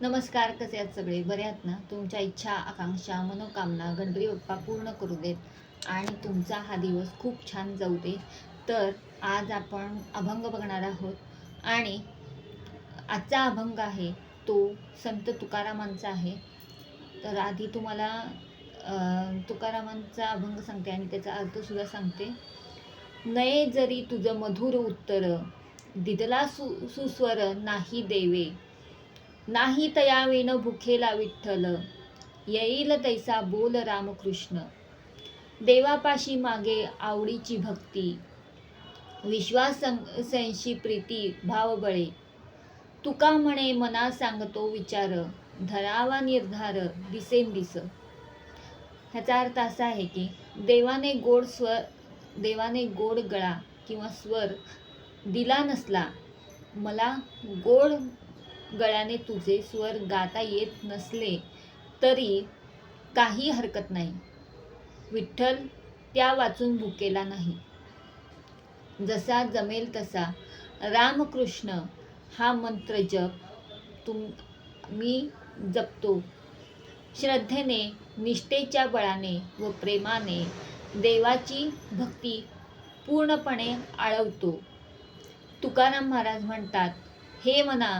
नमस्कार कसे आहात सगळे? बरे आहात ना? तुमच्या इच्छा आकांक्षा मनोकामना गणपती बाप्पा पूर्ण करू देत आणि तुमचा हा दिवस खूप छान जाऊ दे तर आज आपण अभंग बघणार आहोत आणि आजचा अभंग आहे तो संत तुकारामांचा आहे. तर आधी तुम्हाला तुकारामांचा अभंग सांगते आणि त्याचा अर्थसुद्धा सांगते. नये जरी तुझं मधुर उत्तर दिदला सु सुस्वर नाही देवे. नाही तयावेन भुखेला विठ्ठल. येईल तैसा बोल रामकृष्ण. देवापाशी मागे आवडीची भक्ती. विश्वास प्रीती भावबळे. तुका म्हणे मना सांगतो विचार. धरावा निर्धार दिसेन दिस. ह्याचा अर्थ असा आहे की देवाने गोड स्वर देवाने गोड गळा किंवा स्वर दिला नसला मला गोड गळ्याने तुझे स्वर गाता येत नसले तरी काही हरकत नाही. विठ्ठल त्या वाचून भुकेला नाही. जसा जमेल तसा रामकृष्ण हा मंत्र जप. तुम मी जपतो. श्रद्धेने निष्ठेच्या बळाने व प्रेमाने देवाची भक्ती पूर्णपणे आळवतो. तुकाराम महाराज म्हणतात हे मना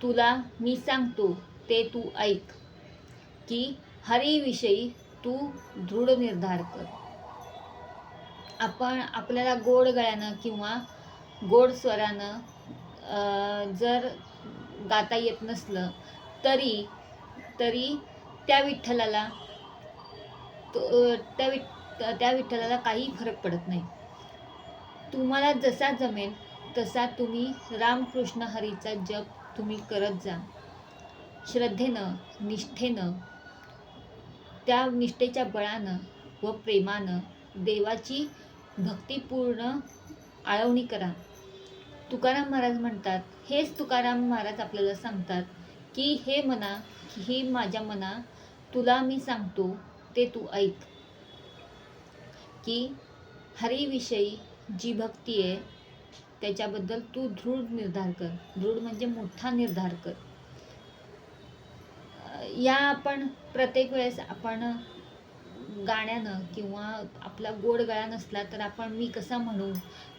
तुला मी सांगतो ते तू ऐक की हरीविषयी तू दृढ निर्धार कर. आपण आपल्याला गोड गळ्यानं किंवा गोड स्वरानं जर गाता येत नसलं तरी तरी त्या विठ्ठलाला त्या विठ त्या विठ्ठलाला काही फरक पडत नाही. तुम्हाला जसा जमेल तसा तुम्ही रामकृष्ण हरीचा जप तुम्ही करत जा. श्रद्धेनं निष्ठेनं त्या निष्ठेच्या बळानं व प्रेमानं देवाची भक्तिपूर्ण आळवणी करा. तुकाराम महाराज म्हणतात हेच तुकाराम महाराज आपल्याला सांगतात की हे मना ही माझ्या मना तुला मी सांगतो ते तू ऐक. की हरीविषयी जी भक्ती आहे त्याच्याबद्दल तू दृढ निर्धार कर. दृढ म्हणजे मोठा निर्धार कर. या आपण प्रत्येक वेळेस आपण गाण्यानं किंवा आपला गोड गळा नसला तर आपण मी कसा म्हणू?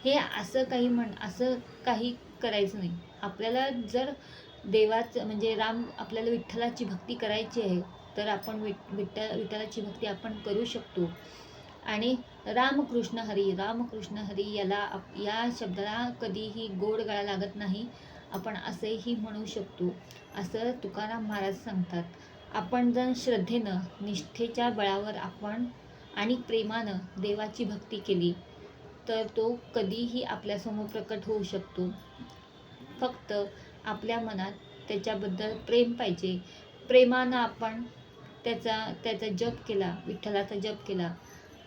हे असं काही म्हण असं काही करायचं नाही. आपल्याला जर देवाचं म्हणजे राम आपल्याला विठ्ठलाची भक्ती करायची आहे तर आपण विठ विठ्ठल विठ्ठलाची भक्ती आपण करू शकतो. आणि रामकृष्ण हरी रामकृष्ण हरी याला आप- या शब्दाला कधीही गोड गळा लागत नाही. आपण असेही म्हणू शकतो. असं तुकाराम महाराज सांगतात. आपण जर श्रद्धेनं निष्ठेच्या बळावर आपण आणि प्रेमानं देवाची भक्ती केली तर तो कधीही आपल्यासमोर प्रकट होऊ शकतो. फक्त आपल्या मनात त्याच्याबद्दल प्रेम पाहिजे. प्रेमानं आपण त्याचा त्याचा जप केला विठ्ठलाचा जप केला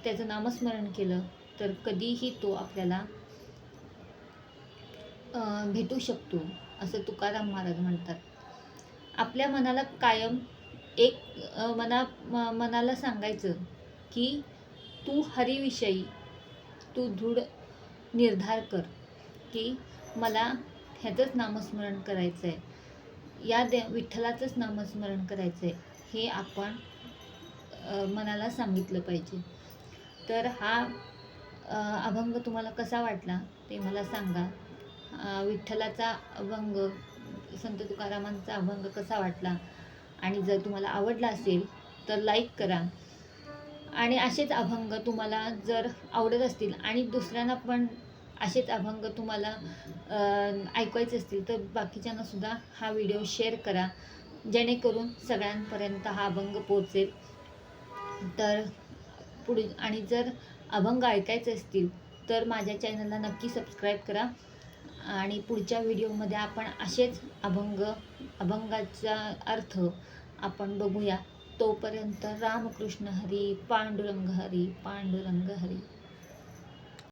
त्याचं नामस्मरण केलं तर कधीही तो आपल्याला भेटू शकतो असं तुकाराम महाराज म्हणतात. आपल्या मनाला कायम एक मना म- मनाला सांगायचं की तू हरीविषयी तू दृढ निर्धार कर की मला ह्याचंच नामस्मरण करायचं आहे या दे विठ्ठलाचंच नामस्मरण करायचं आहे हे आपण मनाला सांगितलं पाहिजे. तर हा अभंग तुम्हाला कसा वाटला ते मला सांगा. विठ्ठलाचा अभंग संत तुकारामांचा अभंग कसा वाटला? आणि जर तुम्हाला आवडला असेल तर लाईक करा. आणि असेच अभंग तुम्हाला जर आवडत असतील आणि दुसऱ्यांना पण असेच अभंग तुम्हाला ऐकवायचे असतील तर बाकीच्यांनासुद्धा हा व्हिडिओ शेअर करा. जेणेकरून सगळ्यांपर्यंत हा अभंग पोहोचेल. तर पुढे आणि जर अभंग ऐकायचे असतील तर माझ्या चॅनलला नक्की सबस्क्राईब करा. आणि पुढच्या व्हिडिओमध्ये आपण असेच अभंग अभंगाचा अर्थ आपण बघूया. तोपर्यंत रामकृष्ण हरी पांडुरंग हरी पांडुरंग हरी.